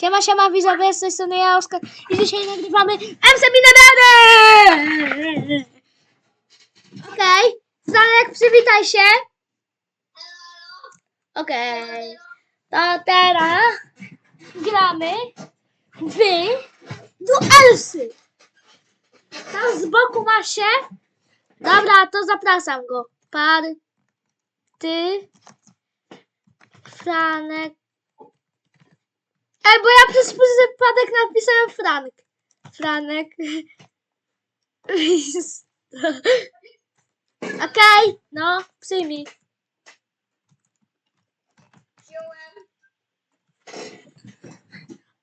Siema, siema, widzowie, z tej strony ja, Oskar i dzisiaj nagrywamy MC Binabany! Okej, Zanek, przywitaj się. Okej, to teraz gramy w duelsy. Tam z boku ma się. Dobra, to zapraszam go. Par, ty, Franek. Ej, bo ja przez przypadek napisałem Frank. Franek. Okej, no, przyjmij.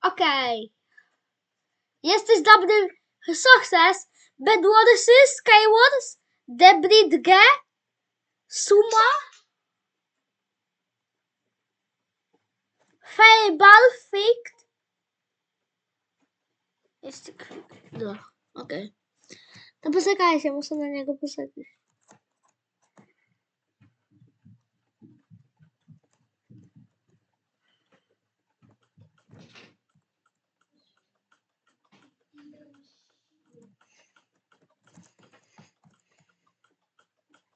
Okej. Jesteś dobry sukces. Bedwarsy, Skywars, Debrid G, Sumo, Fireball, Fikt. Jeszcze No, okej. To poczekajcie, muszę na niego poczekać.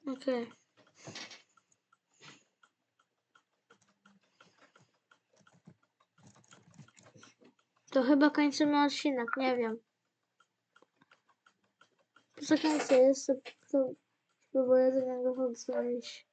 Okej. To chyba kończymy odcinek, nie wiem. Poczekajcie, jeszcze pró- spróbuję do niego podzwonić.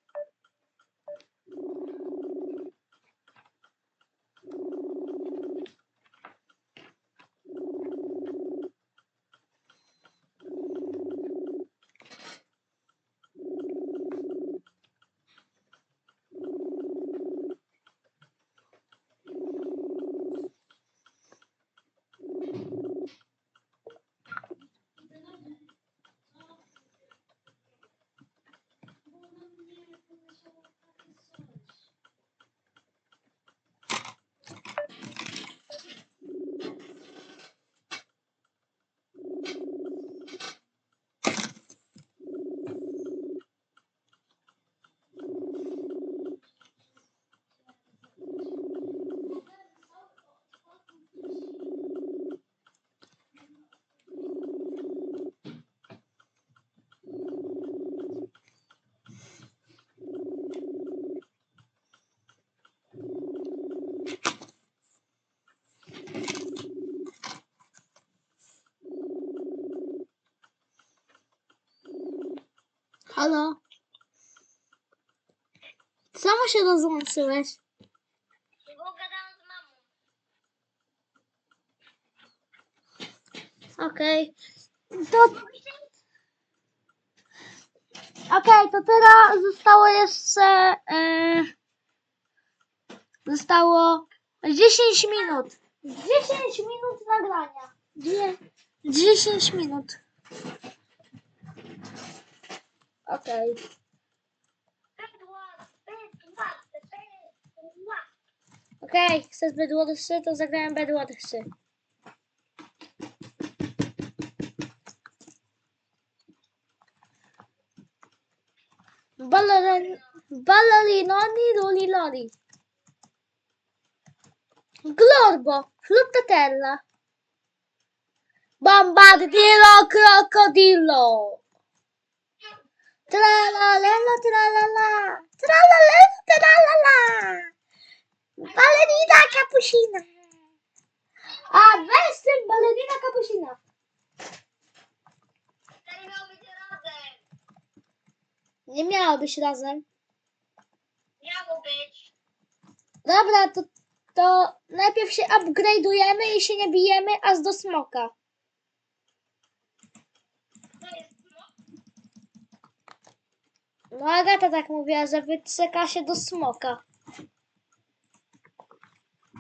Halo? Samo się rozłączyłeś? Bo gadałam z mamą. Okej. To... Okej, to teraz zostało jeszcze... E... Zostało 10 minut. 10 minut nagrania. Dwie... 10 minut. Okej. Bydła. Okej, chcesz Bedwater 3, to zagrałem Bedwater 3. Ballerin, ballerinoni lolilori. Glorbo, fluttatella. Bombardiro crocodilo. Tralalelo, tralala. Tralalelo, tralala. Balerina kapusina. A weź z tym balerina kapusina. Nie miało być razem. Miało być. Dobra, to, to najpierw się upgrade'ujemy i się nie bijemy aż do smoka. To jest no. No Agata tak mówiła, że wytrzeka się do smoka.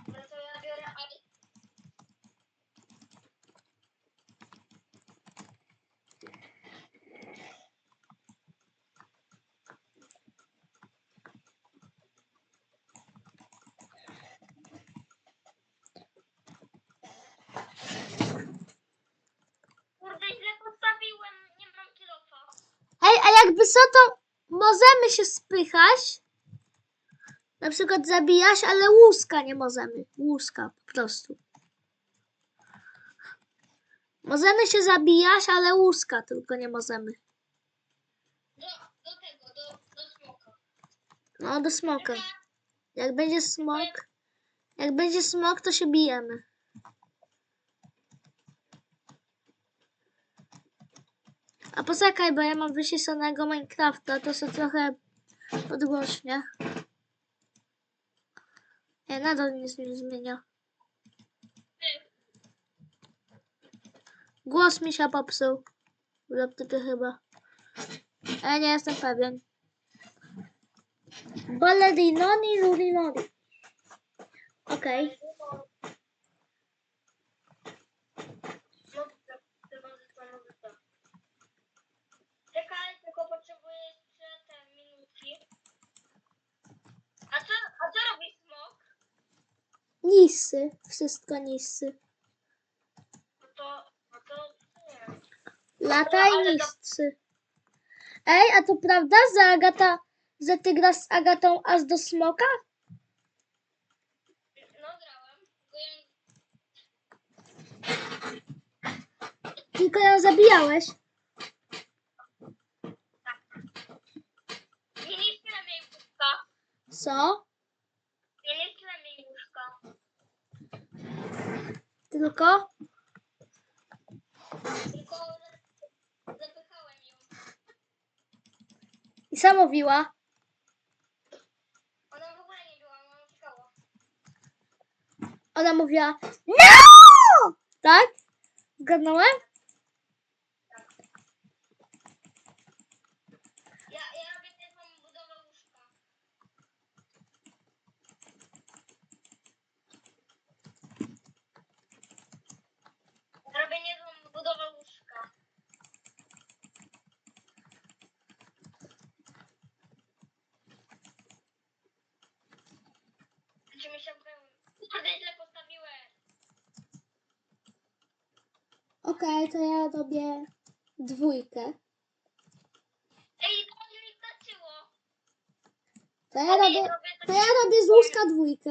No to ja biorę Ali. Kurde, źle postawiłem. Nie mam kilofa. Ej, a jakby co to możemy się spychać. Na przykład zabijać, ale łuska nie możemy. Łuska po prostu. Możemy się zabijać, ale łuska tylko nie możemy. Do, do tego, do, do smoka. No, do smoka. Jak będzie smok, jak będzie smok, to się bijemy. A poczekaj, bo ja mam wyciszonego Minecrafta, to się trochę podgłośnie. Nie, nadal nic nie zmienia. Głos mi się popsuł. W laptopie chyba. Ale nie jestem pewien. Balerinoni lurinoni. Okej. Czekaj, tylko potrzebuję jeszcze te minutki. A co, a co robi smok? Nisy. Wszystko nisy. No to, no to nie. Lataj Ale to- niscy. Ej, a to prawda, że Agata, że ty grasz z Agatą aż do smoka? No grałem. Tylko ja Tylko ją zabijałeś. nie nie tyle miej łóżka. Co? Nie nie tyle miej łóżka. Tylko? Tylko zapychałem ją. I sama mówiła. Ona w ogóle nie była, ona uciekała. Ona mówiła NO! Tak? Zgadnąłem? 3 miesiące temu. Kurde, źle postawiłem. Okej, to ja robię dwójkę. Ej, to mi wystarczyło. To ja robię, to ja tak. robię z łóżka dwójkę.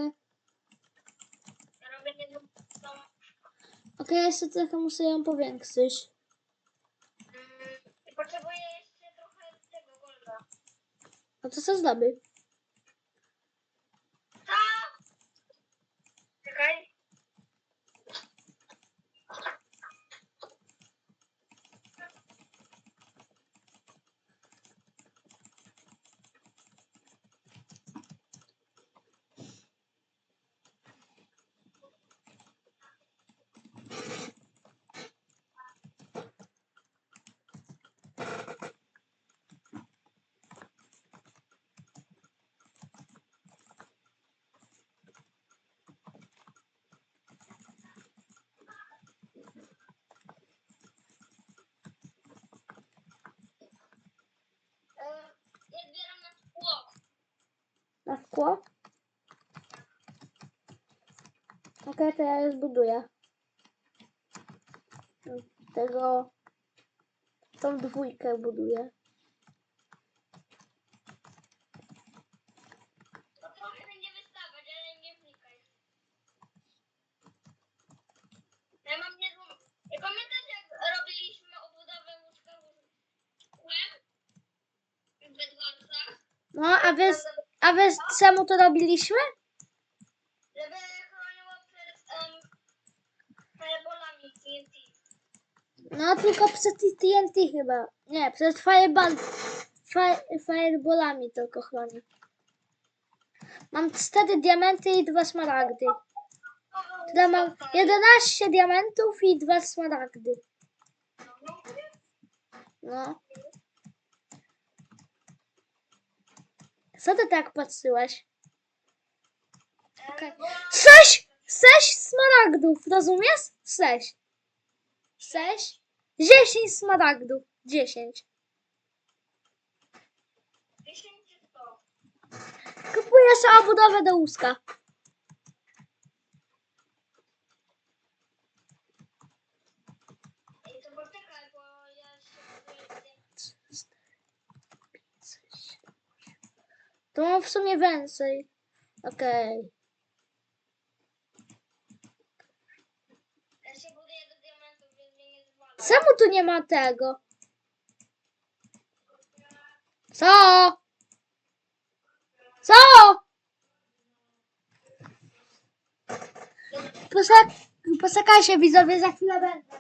Ja robię jedną. Okej, jeszcze trochę muszę ją powiększyć. Mm, Potrzebuję jeszcze trochę tego golda. A to co zrobię? Szkło? Okej, to ja już buduję. Tego... Tą dwójkę buduję. To trochę będzie wystawać, ale nie wnikaj. Ja mam niezłą... Ja pamiętasz jak robiliśmy obudowę łóżka szkłem? W Bedwarsach? No, a wiesz, a wiesz czemu to robiliśmy? Żeby chroniło przed um, fireballami TNT. No, tylko przed TNT chyba. Nie, przed fireball, fire, fireballami tylko chroni. Mam 4 diamenty i 2 smaragdy. Tutaj mam 11 diamentów i 2 smaragdy. No. Co ty tak patrzyłeś? Okej. Sześć! Sześć smaragdów, rozumiesz? Sześć. Sześć? Dziesięć smaragdów. Dziesięć. 10 czy 100? Kupuję sobie obudowę do łuska. To mam w sumie więcej. Okej. Okay. Czemu tu nie ma tego? Co? Co? Posek się widzowie, za chwilę będę.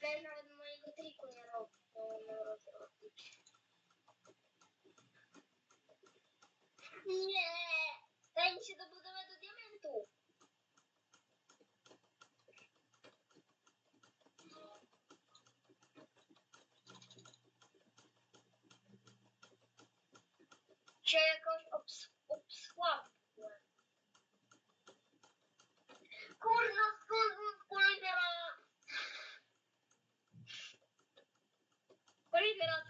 Ten Ten się dobudowa do diamentu. Czy jakoś obs obsłabłem? Kurna, skurwę, kurwa! Kurwa,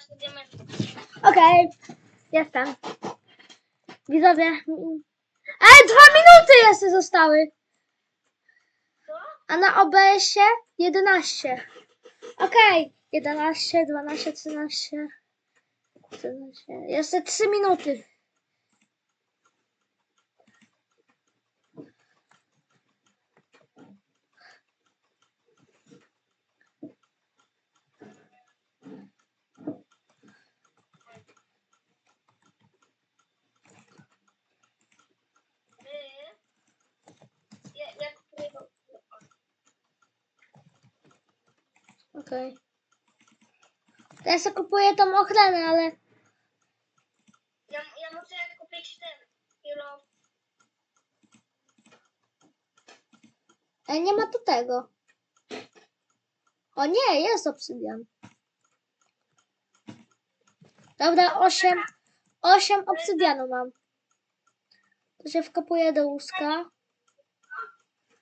17 diamentów. Okej, jestem. Widzowie. Ej, dwa minuty jeszcze zostały. A na OBS-ie 11. Okej, 11, 12, 13, 14. Jeszcze 3 minuty. My. Ja, jak którego? Okej. Teraz ja kupuję tą ochronę, ale Ja, ja muszę kupić ten kilo. Ej, nie ma tu tego. O nie, jest obsydian. Dobra, 8, 8 obsydianu mam. To się wkopuję do łuska.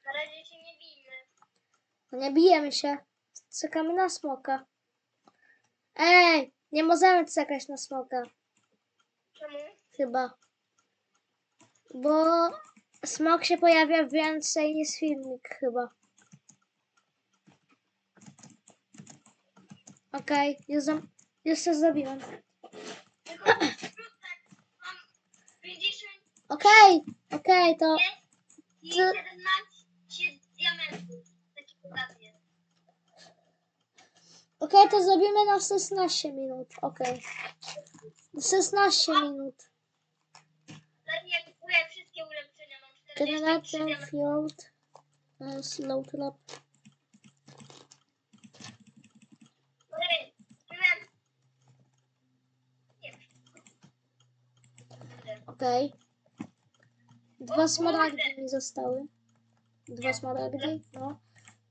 Na razie się nie bijmy. No nie bijemy się. Czekamy na smoka. Ej, nie możemy czekać na smoka. Czemu? Chyba. Bo smok się pojawia więcej niż filmik chyba. Okej, już, zam- już to zrobiłem. Tylko mam 50 Okej, okej, to Co? 17 okej, to zrobimy na 16 minut. Okej. 16 minut. Wszystkie ulepszenia, mam 43 Generator field. Slow trap. Okej. Dwa smaragdy mi zostały. Dwa smaragdy, no.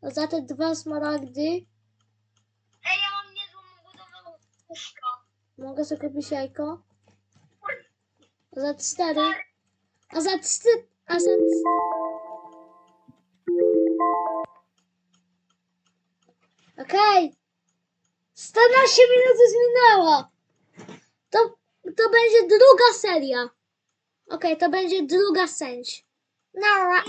No za te dwa smaragdy Ej, ja mam niezłą budowę łóżka. Mogę sobie kupić jajko. Za cztery. A za cztery. A za cztery. Okej. 14 minut minęło. To, to będzie druga seria. Okej, to będzie druga sędź. Nara.